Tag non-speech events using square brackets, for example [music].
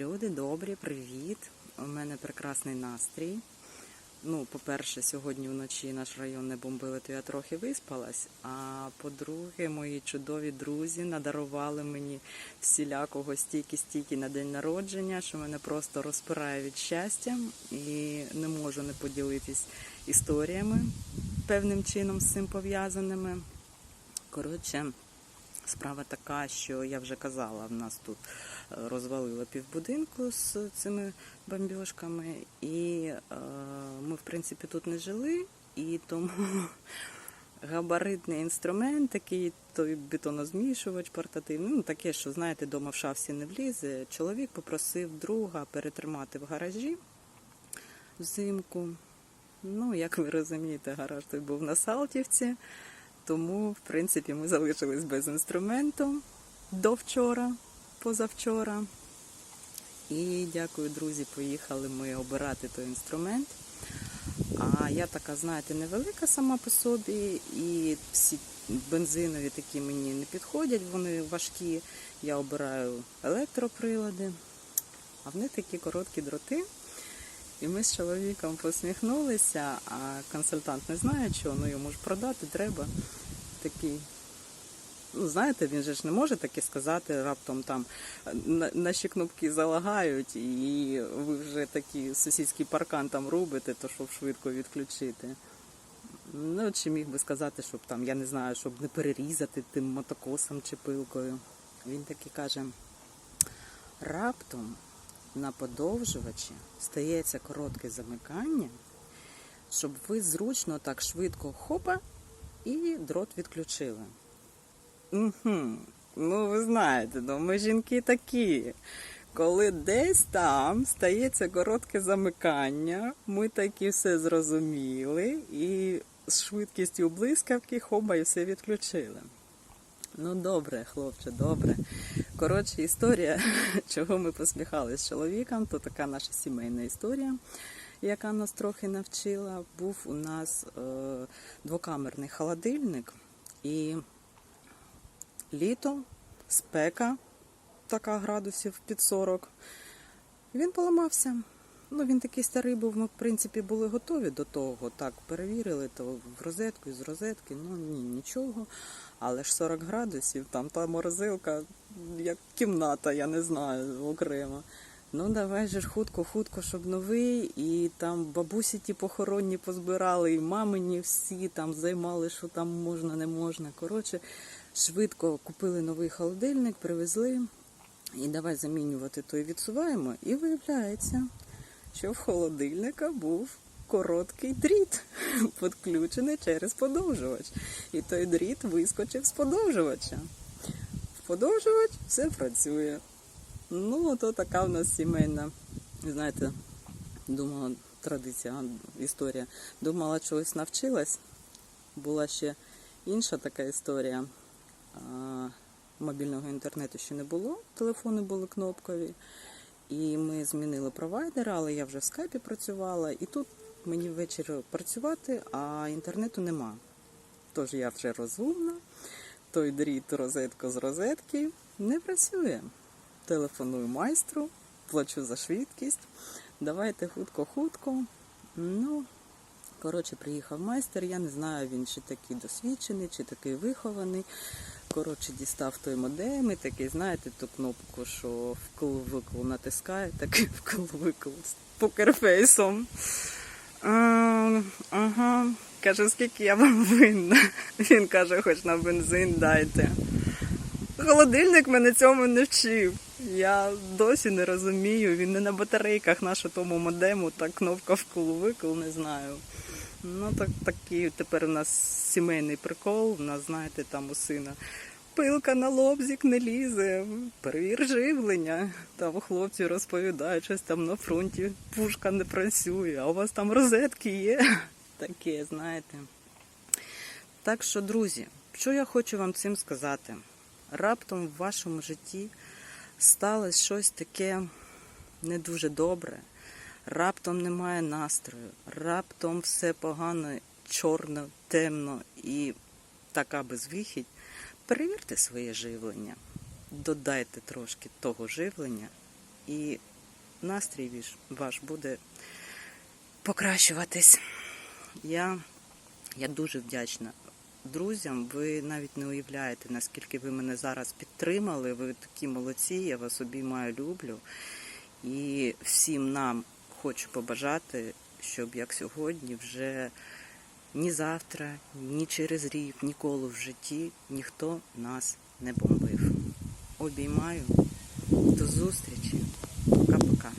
Люди добрі, привіт! У мене прекрасний настрій. Ну, по-перше, сьогодні вночі наш район не бомбили, то я трохи виспалась. А по-друге, мої чудові друзі надарували мені всілякого стільки-стільки на день народження, що мене просто розпирає від щастя і не можу не поділитись історіями певним чином з цим пов'язаними. Коротше, справа така, що я вже казала, в нас тут е, розвалило півбудинку з цими бомбіжками, і е, ми, в принципі, тут не жили, і тому [laughs] габаритний інструмент, такий той бетонозмішувач портативний, ну таке, що знаєте, дома в шафці не влізе. Чоловік попросив друга перетримати в гаражі взимку. Ну, як ви розумієте, гараж той був на Салтівці. Тому, в принципі, ми залишились без інструменту до вчора, позавчора. І дякую, друзі, поїхали ми обирати той інструмент. А я така, знаєте, невелика сама по собі, і всі бензинові такі мені не підходять, вони важкі. Я обираю електроприлади, а в них такі короткі дроти. І ми з чоловіком посміхнулися, а консультант не знає, чого, ну йому ж продати треба. Такий. Ну, знаєте, він же ж не може таке сказати, раптом там на- наші кнопки залагають, і ви вже такий сусідський паркан там робите, то щоб швидко відключити. Ну, чи міг би сказати, щоб там, я не знаю, щоб не перерізати тим мотокосом чи пилкою. Він таки каже: раптом на подовжувачі стається коротке замикання, щоб ви зручно так швидко хопа і дрот відключили. Угу. Ну, ви знаєте, ну, ми жінки такі. Коли десь там стається коротке замикання, ми таки все зрозуміли і з швидкістю блискавки хоба і все відключили. Ну, добре, хлопче, добре. Коротше, історія, [laughs] чого ми посміхалися з чоловіком, то така наша сімейна історія, яка нас трохи навчила. Був у нас е, двокамерний холодильник і літо, спека, така градусів під 40. Він поламався. Ну, він такий старий був, ми, в принципі, були готові до того. Так, перевірили то в розетку, із розетки, ну ні, нічого. Але ж 40 градусів, там та морозилка, як кімната, я не знаю, окремо. Ну, давай же ж хутко, хутко, щоб новий. І там бабусі ті похоронні позбирали, і мамині всі там займали, що там можна, не можна. Коротше, швидко купили новий холодильник, привезли. І давай замінювати, то і відсуваємо. І виявляється, що в холодильника був короткий дріт, [laughs] підключений через подовжувач. І той дріт вискочив з подовжувача. Подовжувач все працює. Ну, то така в нас сімейна, знаєте, думала, традиція, історія. Думала, чогось навчилась. Була ще інша така історія. Мобільного інтернету ще не було, телефони були кнопкові. І ми змінили провайдера, але я вже в скайпі працювала. І тут мені ввечері працювати, а інтернету нема. Тож я вже розумна. Той дріт розетка з розетки не працює. Телефоную майстру, плачу за швидкість. Давайте хутко-хутко. Ну, коротше, приїхав майстер. Я не знаю, він чи такий досвідчений, чи такий вихований. Коротше, дістав той модем і такий, знаєте, ту кнопку, що вкл-викл натискає, такий вкл-викл з покерфейсом. А, ага. Каже, скільки я вам винна. [laughs] Він каже, хоч на бензин дайте. Холодильник мене цьому не вчив. Я досі не розумію. Він не на батарейках наша тому модему, так кнопка вкл-викл, не знаю. Ну, так, такий тепер у нас сімейний прикол. У нас, знаєте, там у сина пилка на лобзик не лізе, перевір живлення. Там хлопці розповідають, щось там на фронті пушка не працює, а у вас там розетки є. [laughs] Таке, знаєте. Так що, друзі, що я хочу вам цим сказати? Раптом в вашому житті сталося щось таке не дуже добре. Раптом немає настрою, раптом все погано, чорно, темно і така безвихідь. Перевірте своє живлення, додайте трошки того живлення, і настрій ваш- буде покращуватись. Я, я дуже вдячна друзям. Ви навіть не уявляєте, наскільки ви мене зараз підтримали. Ви такі молодці, я вас обіймаю, люблю. І всім нам хочу побажати, щоб як сьогодні вже ні завтра, ні через рік, ніколи в житті ніхто нас не бомбив. Обіймаю. До зустрічі. Пока-пока.